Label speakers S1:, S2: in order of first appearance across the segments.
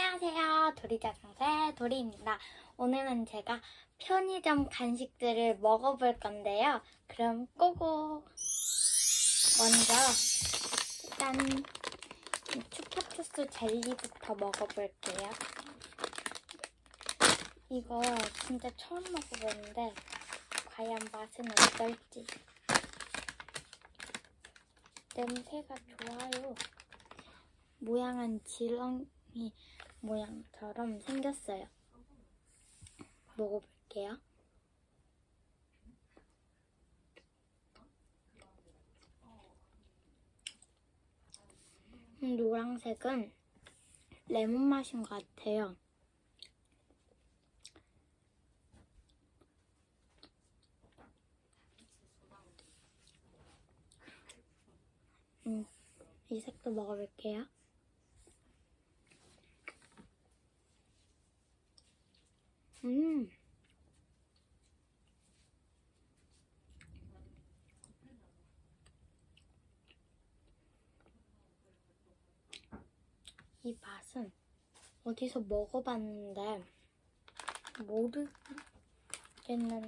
S1: 안녕하세요. 도리자상세 도리입니다. 오늘은 제가 편의점 간식들을 먹어볼 건데요. 그럼 고고! 먼저 일단 이 추파추스 젤리부터 먹어볼게요. 이거 진짜 처음 먹어보는데 과연 맛은 어떨지 냄새가 좋아요. 모양은 지렁이 모양처럼 생겼어요. 먹어볼게요. 음, 노란색은 레몬 맛인 것 같아요. 음, 이 색도 먹어볼게요. 음. 이 맛은 어디서 먹어봤는데 모르겠는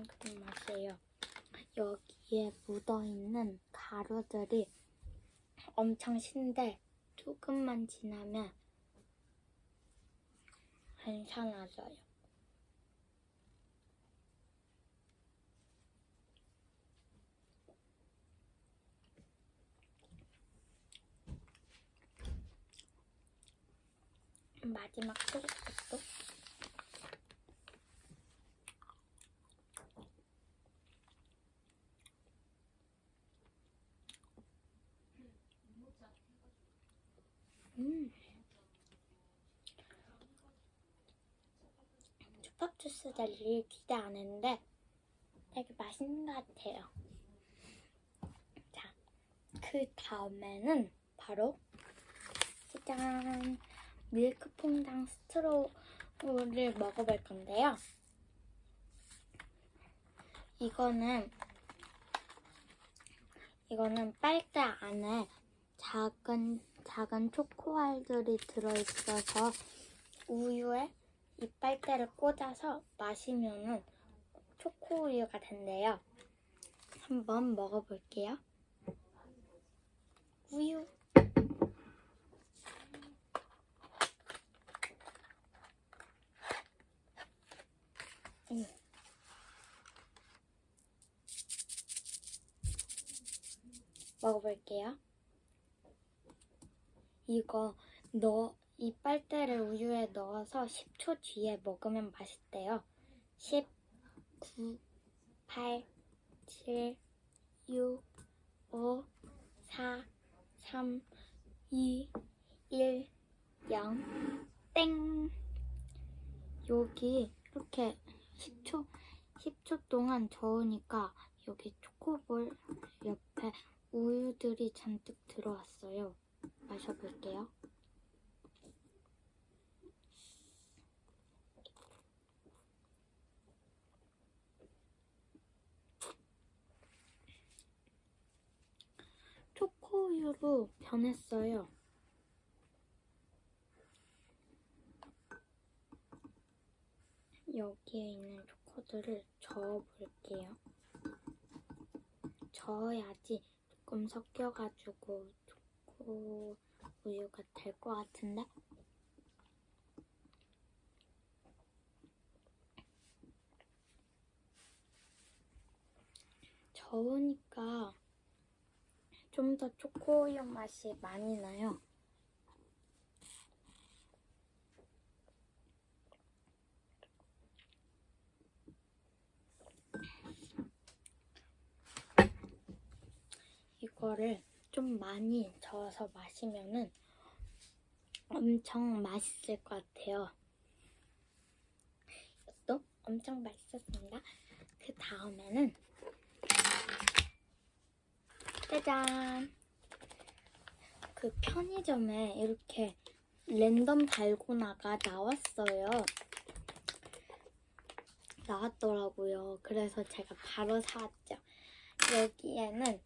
S1: 그런 맛이에요. 여기에 묻어있는 가루들이 엄청 신데 조금만 지나면 괜찮아져요. 마지막 초록색도 음. 초밥 주스 젤리 기대 안 했는데 되게 맛있는 것 같아요. 자, 그 다음에는 바로 짜잔 밀크 퐁당 스트로우를 먹어볼 건데요. 이거는 이거는 빨대 안에 작은 작은 초코알들이 들어있어서 우유에 이 빨대를 꽂아서 마시면은 초코 우유가 된대요. 한번 먹어볼게요. 우유. 음. 먹어볼게요. 이거 넣, 이 빨대를 우유에 넣어서 10초 뒤에 먹으면 맛있대요. 10, 9, 8, 7, 6, 5, 4, 3, 2, 1, 0, 땡! 여기 이렇게 10초, 10초 동안 저으니까 여기 초코볼 옆에 우유들이 잔뜩 들어왔어요. 마셔볼게요. 초코우유로 변했어요. 여기에 있는 초코들을 저어볼게요. 저어야지 조금 섞여가지고 초코 우유가 될 것 같은데? 저으니까 좀 더 초코우유 맛이 많이 나요. 이거를 좀 많이 저어서 마시면은 엄청 맛있을 것 같아요. 이것도 엄청 맛있었습니다. 그 다음에는 짜잔! 그 편의점에 이렇게 랜덤 달고나가 나왔어요. 나왔더라고요. 그래서 제가 바로 사왔죠. 여기에는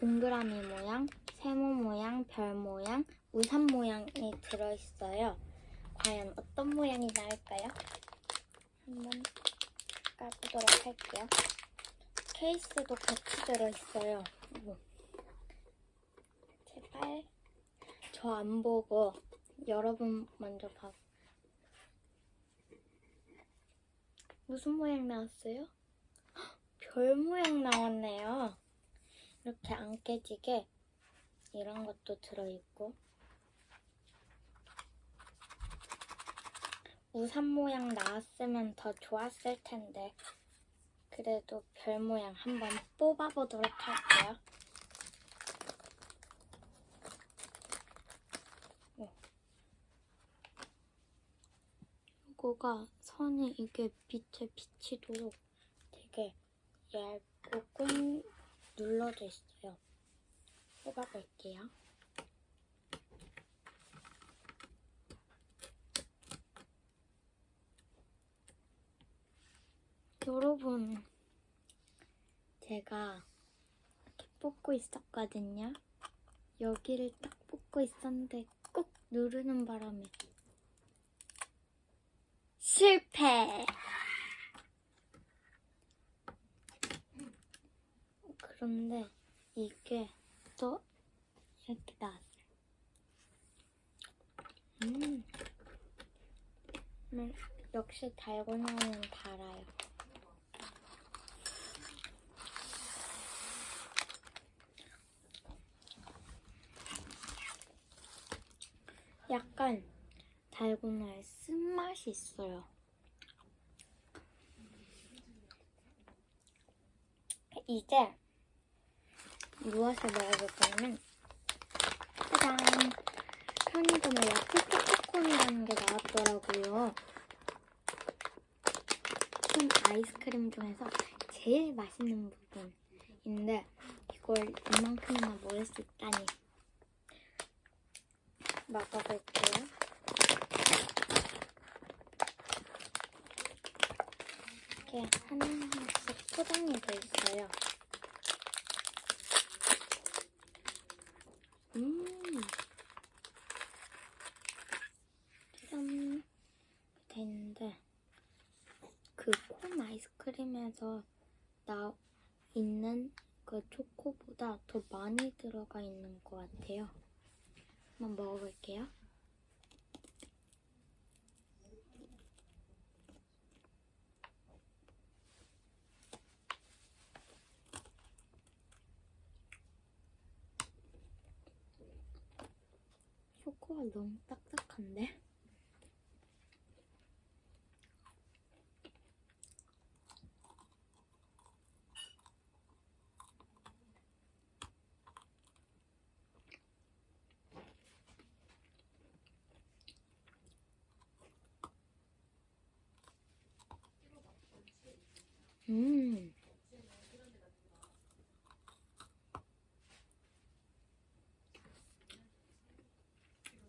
S1: 동그라미 모양, 세모 모양, 별 모양, 우산 모양이 들어있어요. 과연 어떤 모양이 나올까요? 한번 까보도록 할게요. 케이스도 같이 들어있어요. 제발 저 안 보고 여러분 먼저 봐. 무슨 모양 나왔어요? 헉, 별 모양 나왔네요. 이렇게 안 깨지게 이런 것도 들어있고 우산 모양 나왔으면 더 좋았을 텐데 그래도 별 모양 한번 뽑아보도록 할게요. 어. 이거가 선이 이게 빛에 비치도록 되게 얇고 꾹 눌러져 있어요. 뽑아볼게요. 여러분, 제가 이렇게 뽑고 있었거든요. 여기를 딱 뽑고 있었는데 꾹 누르는 바람에 실패! 그런데 이게 또 이렇게 나왔어요. 음, 음, 역시 달고나는 달아요. 약간 달고나의 쓴맛이 있어요. 이제 무엇을 먹어볼 거냐면 짜잔! 편의점에 야채 초코콘이라는 게 나왔더라고요. 좀 아이스크림 중에서 제일 맛있는 부분인데 이걸 이만큼이나 먹을 수 있다니 먹어볼게요. 이렇게 하나하나씩 포장이 돼 있어요. 음. 짜잔. 돼 있는데, 그 콘 아이스크림에서 나 있는 그 초코보다 더 많이 들어가 있는 것 같아요. 한번 먹어볼게요. 초코가 너무 딱딱한데? 음.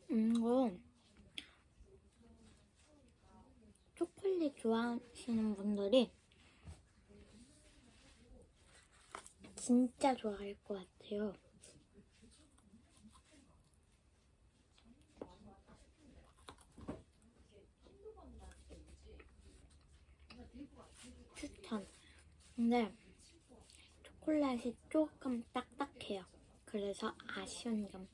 S1: 음, 이거 초콜릿 좋아하시는 분들이 진짜 좋아할 것 같아요. 추천. 근데 초콜릿이 조금 딱딱해요. 그래서 아쉬운 점.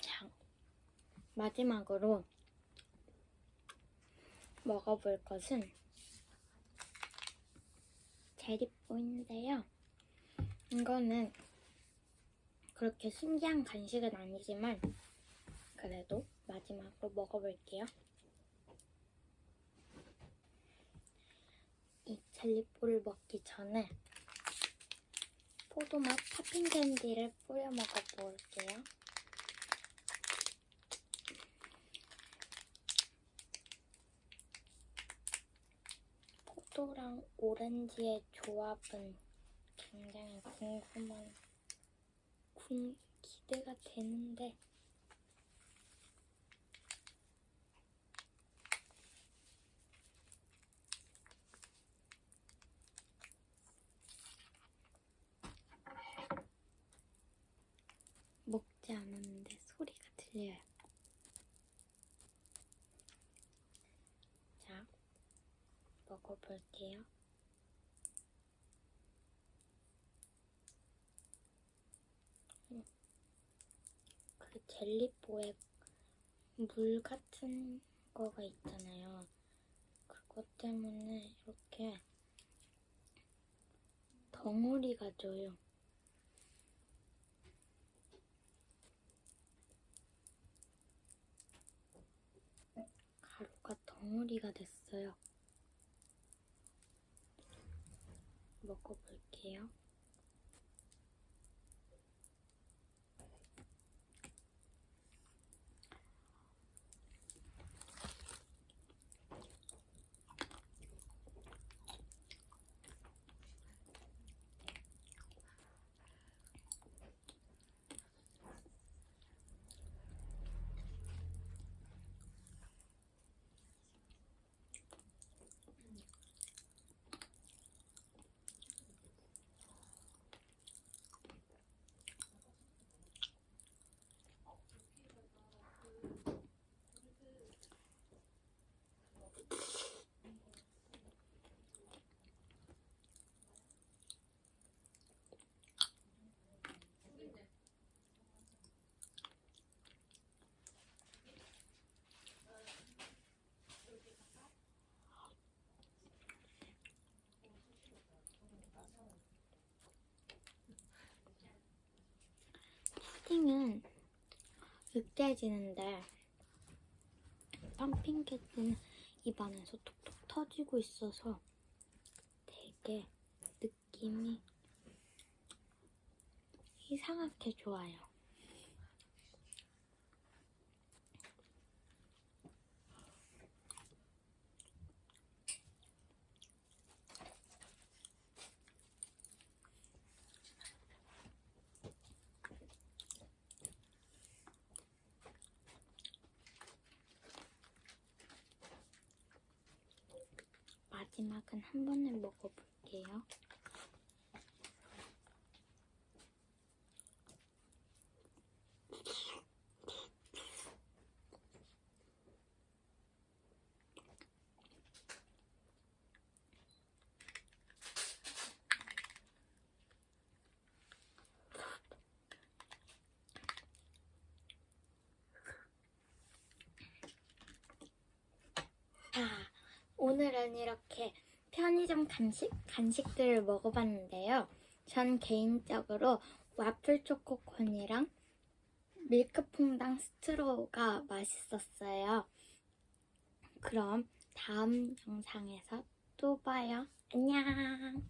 S1: 자, 마지막으로 먹어볼 것은 제리뽀인데요. 이거는 그렇게 신기한 간식은 아니지만 그래도 마지막으로 먹어볼게요. 이 젤리볼을 먹기 전에 포도맛 팝핑 캔디를 뿌려 먹어볼게요. 포도랑 오렌지의 조합은 굉장히 궁금한 궁, 기대가 되는데 먹지 않았는데 소리가 들려요. 자, 먹어볼게요. 젤리뽀에 물 같은 거가 있잖아요. 그것 때문에 이렇게 덩어리가 져요. 가루가 덩어리가 됐어요. 먹어볼게요. 으깨지는데 펌핑캣은 입안에서 톡톡 터지고 있어서 되게 느낌이 이상하게 좋아요. 마지막은 한 번에 먹어볼게요. 아, 오늘은 이렇게 편의점 간식, 간식들을 먹어봤는데요. 전 개인적으로 와플 초코콘이랑 밀크퐁당 스트로우가 맛있었어요. 그럼 다음 영상에서 또 봐요. 안녕!